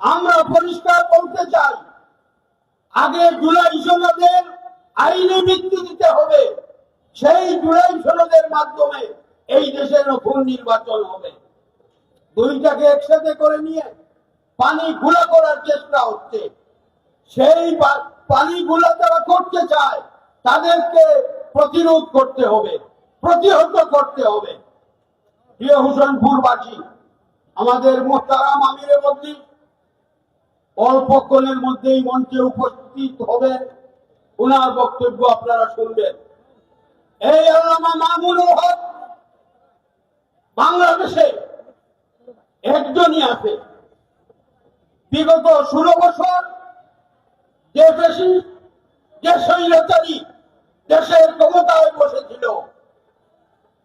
আমরা পরিষ্কার বলতে চাই, আগে জুলাই সনদের আইনি ভিত্তি দিতে হবে। সেই জুলাই সনদের মাধ্যমে এই দেশে নতুন নির্বাচন হবে। দুইটাকে একসাথে করে নিয়ে পানি গুলা করার চেষ্টা হচ্ছে। সেই পানি গুলা যারা করতে চায়, তাদেরকে প্রতিরোধ করতে হবে, প্রতিহত করতে হবে। প্রিয় হুসেনপুরবাসী, আমাদের মোহতারাম আমিরের মধ্যে অল্পক্ষণের মধ্যেই মঞ্চে উপস্থিত হবেন ওনার বক্তব্য আপনারা শুনবেন। এই আল্লামা মামুনুল হক বাংলাদেশে একজনই আছে। বিগত ষোলো বছর যে বেশি যে স্বৈরাচারী দেশের ক্ষমতায় বসেছিল,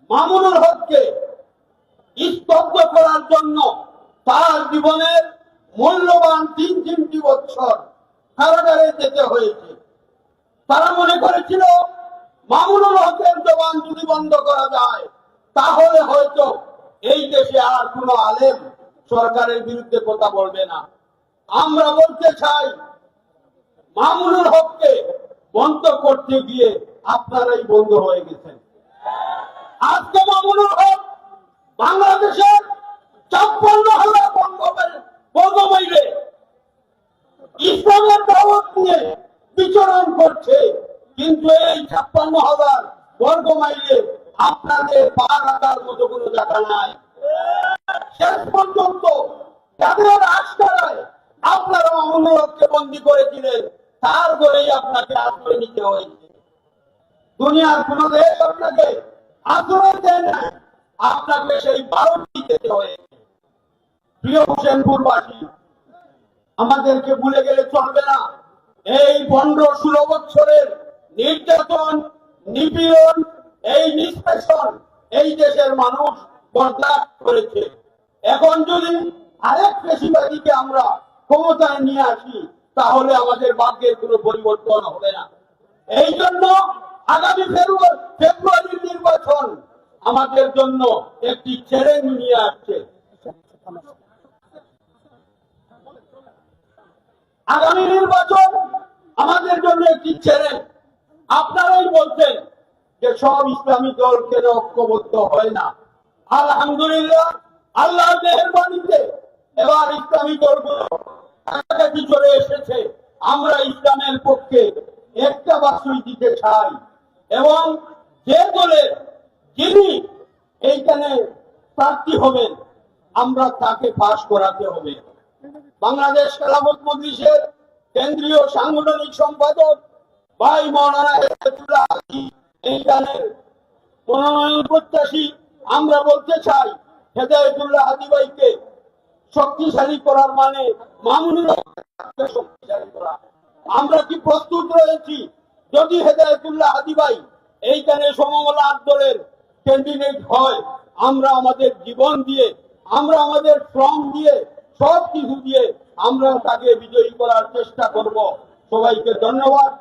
মামুনুল হককে স্তব্ধ করার জন্য তার জীবনের মূল্যবান তিন তিনটি বছর কারাগারে যেতে হয়েছে। তারা মনে করেছিল, মামুনুল হকের জবান যদি বন্ধ করা যায়, তাহলে হয়তো এই দেশে আর কোন আলেম সরকারের বিরুদ্ধে কথা বলবে না। আমরা বলতে চাই, মামুনুল হককে বন্ধ করতে গিয়ে আপনারাই বন্ধ হয়ে গেছেন। আজকে মামুনুল হক বাংলাদেশের ছাপ্পান্ন হাজার বঙ্গমাইলে ইসলামের দাওয়াত নিয়ে বিচরণ করছে। কিন্তু এই ছাপ্পান্ন হাজার বর্গ মাইলে আপনাদের পা রাখার মতো কোনো জায়গা নাই। শেষ পর্যন্ত যাদের আস্কারায় আপনারা মামুনুলকে বন্দি করেছিলেন, তার ঘরেই আপনাকে আশ্রয় নিতে হয়েছে। দুনিয়ার কোন দেশ আপনাকে আশ্রয় দেয় না আপনাকে সেই ভারতই যেতে হয়েছে। প্রিয় হোসেনপুরবাসী, আমাদেরকে ভুলে গেলে চলবে না। এই পনেরো ষোলো বছরের নির্যাতন, নিপীড়ন, এই নিষ্পেষণ এই দেশের মানুষ বরদাস্ত করেছে। এখন যদি আরেক পেশিবাদীকে আমরা ক্ষমতায় নিয়ে আসি, তাহলে আমাদের ভাগ্যের কোনো পরিবর্তন হবে না। এই জন্য আগামী ফেব্রুয়ারি, ফেব্রুয়ারির নির্বাচন আমাদের জন্য একটি চ্যালেঞ্জ নিয়ে আসছে। আগামী নির্বাচন আমাদের জন্য একটি চ্যালেঞ্জ আপনারাই বলছেন যে সব ইসলামী দল কেন ঐক্যবদ্ধ হয় না। আলহামদুলিল্লাহ, আল্লাহর মেহরবানিতে এবার ইসলামী দলগুলো কাছাকাছি চলে এসেছে। আমরা ইসলামের পক্ষে একটা বাসুই দিতে চাই। এবং যে দলের যিনি এইখানে প্রার্থী হবেন, আমরা তাকে পাশ করাতে হবে। বাংলাদেশ খেলাফত মজলিসের কেন্দ্রীয় সাংগঠনিক সম্পাদক ভাই মৌলানা মনোনয়ন প্রত্যাশী আমরা বলতে চাই, হেদায়তুল্লাহ শক্তিশালী করার মানে শক্তিশালী করা। আমরা কি প্রস্তুত রয়েছি? যদি হেদায়তুল্লাহ হাজি ভাই এইখানে সমমলা ক্যান্ডিডেট হয়, আমরা আমাদের জীবন দিয়ে, আমরা আমাদের শ্রম দিয়ে সব কিছু দিয়ে আমরা তাকে বিজয়ী করার চেষ্টা করব। সবাইকে ধন্যবাদ।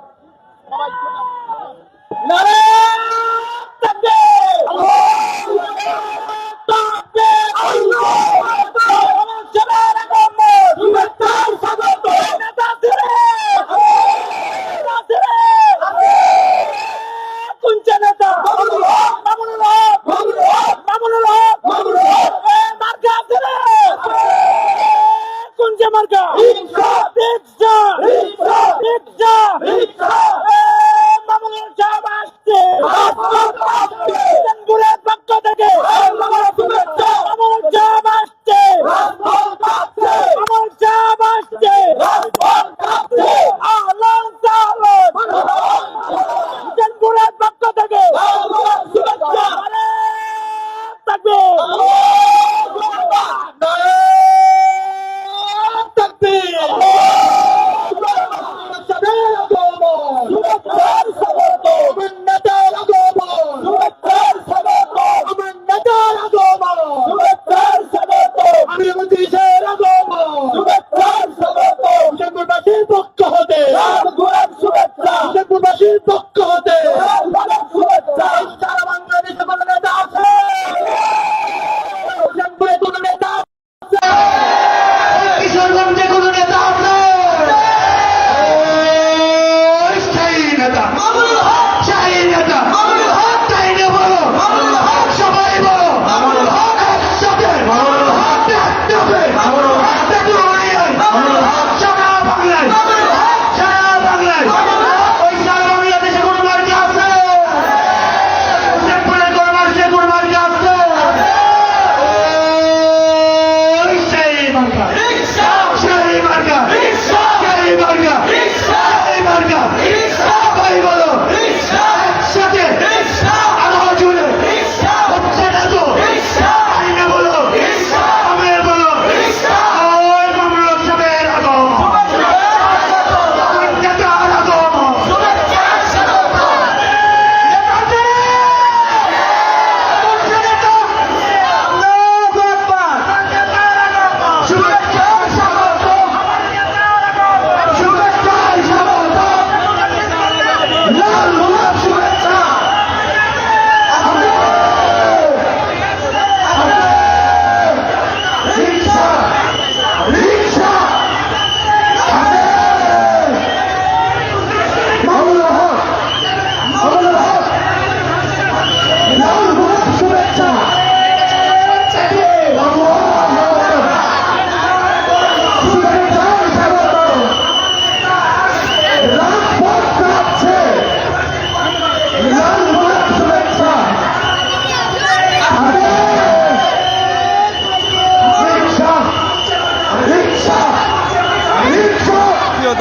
নারায়ণ তাকবীর! তাকবীর! আমার সবার আগমন! শুভেচ্ছার স্বাগত! নেতা ছেড়ে! নেতা ছেড়ে! কোনটা নেতা? মামুনুল হক! মামুনুল হক! এ, মার্কা ছেড়ে! কোনটা মার্কা? রিকশা! রিকশা! এ,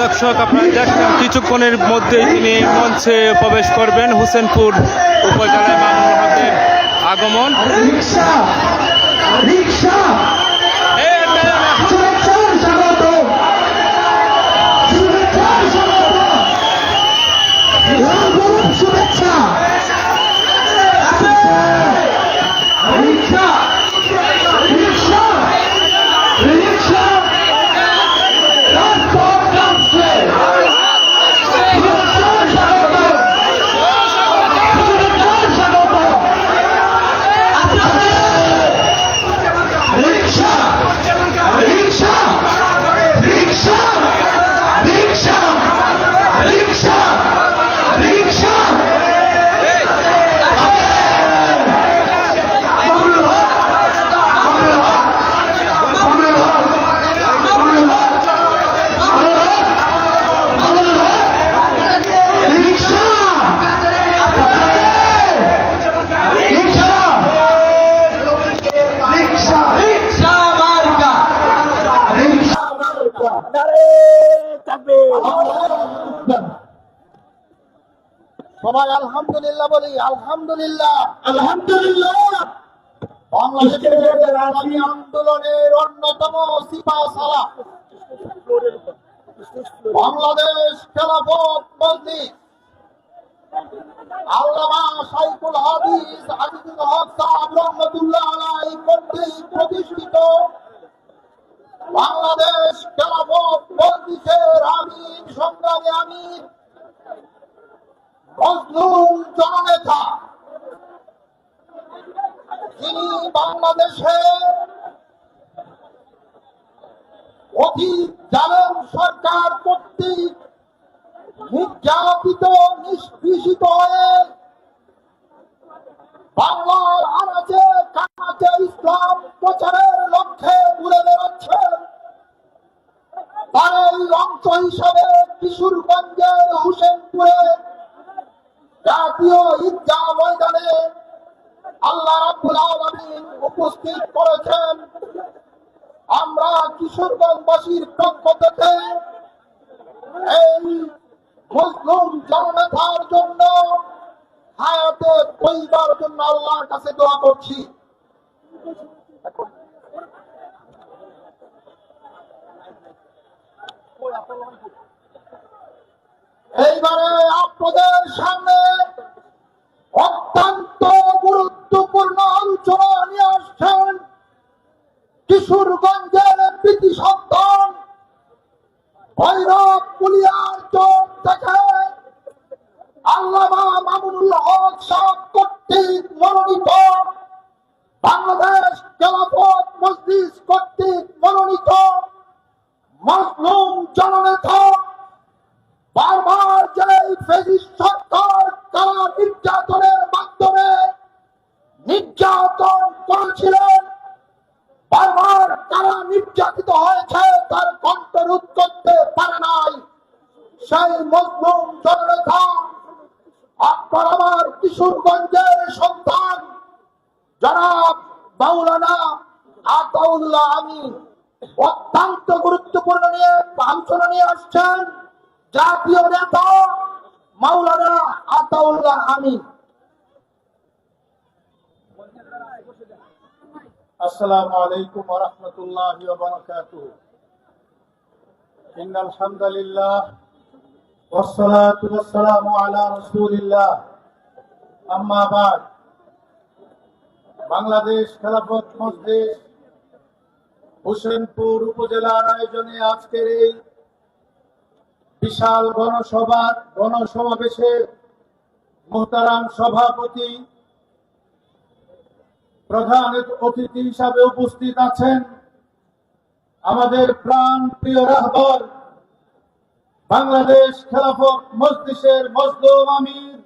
দর্শক, আপনারা দেখেন কিছুক্ষণের মধ্যেই তিনি মঞ্চে প্রবেশ করবেন, হোসেনপুর উপজেলায় মামুন হকের আগমন। রিক্সা। সবাই আলহামদুলিল্লাহ বলি আলহামদুলিল্লাহ। আলহামদুলিল্লাহ। বাংলাদেশের আন্দোলনের অন্যতম সিপা সালা। বাংলাদেশ খেলাফত মজলিস। আল্লামা সাইফুল হাদিস আজিজুল হক সাহেব রহমতুল্লাহ আলাই কর্তৃক প্রতিষ্ঠিত বাংলাদেশ খেলাফত মজলিসের আমির জননেতা বাংলাদেশে অধিক জালেম সরকার কর্তৃক নির্যাতিত, নিষ্পৃষিত হয়ে বাংলার আনাচে কানাচে ইসলাম প্রচারের লক্ষ্যে ঘুরে বেড়াচ্ছেন তার এই অংশ হিসাবে কিশোরগঞ্জের হুসেনপুরে জাতীয় ঈদগাহ ময়দানে আল্লাহ রাব্বুল আলামিন উপস্থিত করেছেন। আমরা কিশোরগঞ্জবাসীর পক্ষ থেকে এই মুসলিম জননেতার জন্য, হায়াতে পরিবার জন্য আল্লাহর কাছে দোয়া করছি। এইবারে আপনাদের সামনে অত্যন্ত গুরুত্বপূর্ণ আলোচনা নিয়ে আসছেন কিশোরগঞ্জের কৃতি সন্তান ভৈরব কুলিয়ার চোখ থেকে আল্লামা মামুনুল হক সাহেব কর্তৃক মনোনীত বাংলাদেশ খেলাফত কর্তৃক মনোনীত জননেতা, বারবার যে সরকার কারা নির্যাতনের মাধ্যমে নির্যাতন করেছিলেন, বারবার কারা নির্যাতিত হয়েছে তার কণ্ঠরোধ করতে পারে নাই। সেই মজলুম জননেতা, আপনার আমার কিশোরগঞ্জের আমি অত্যন্ত গুরুত্বপূর্ণ নিয়ে নিয়ে আসছেন জাতীয় নেতা মাওলানা আতাউল্লাহ আমি বাংলাদেশ খেলাফত মজলিস হোসেনপুর উপজেলার আয়োজনে আজকের এই বিশাল গণসভা গণসমাবেশে মোহতারাম সভাপতি প্রধান অতিথি হিসাবে উপস্থিত আছেন আমাদের প্রাণ প্রিয় রাহবর বাংলাদেশ খেলাফত মজলিসের মজলুম আমির।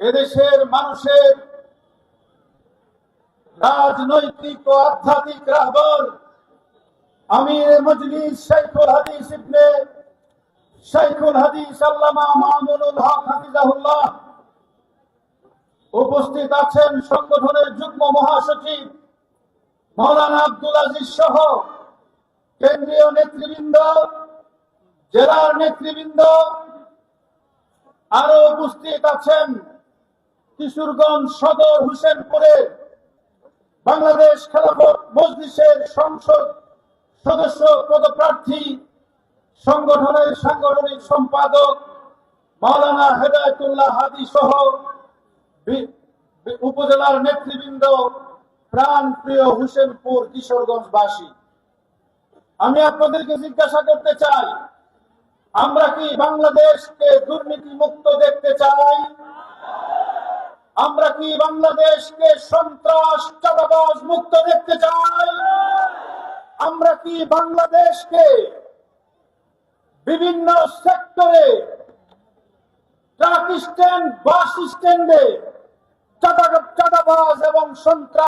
এদেশের মানুষের রাজনৈতিক ও আধ্যাত্মিক রাহবর আমির মজলিস শেখুল হাদিস ইবনে শেখুল হাদিস আল্লামা মামুনুল হক হাফিজাহুল্লাহ। উপস্থিত আছেন সংগঠনের যুগ্ম মহাসচিব মৌলানা আব্দুল আজিজ সহ কেন্দ্রীয় নেতৃবৃন্দ, জেলার নেতৃবৃন্দ। আরও উপস্থিত আছেন কিশোরগঞ্জ সদর হুসেনপুরের বাংলাদেশ খেলাফত মজলিসের সংসদ সদস্য পদপ্রার্থী সংগঠনের সাংগঠনিক সম্পাদক মাওলানা হেদায়তুল্লাহ হাদি সহ উপজেলার নেতৃবৃন্দ প্রাণ প্রিয় হুসেনপুর কিশোরগঞ্জবাসী। আমি আপনাদেরকে জিজ্ঞাসা করতে চাই, আমরা কি বাংলাদেশকে দুর্নীতি মুক্ত দেখতে চাই? আমরা কি বাংলাদেশকে সন্ত্রাস, চাঁদাবাজ মুক্ত দেখতে চাই? আমরা কি বাংলাদেশকে বিভিন্ন সেক্টরে ট্রাক স্ট্যান্ড, বাস স্ট্যান্ডে চাঁদা চাঁদাবাজ এবং সন্ত্রাস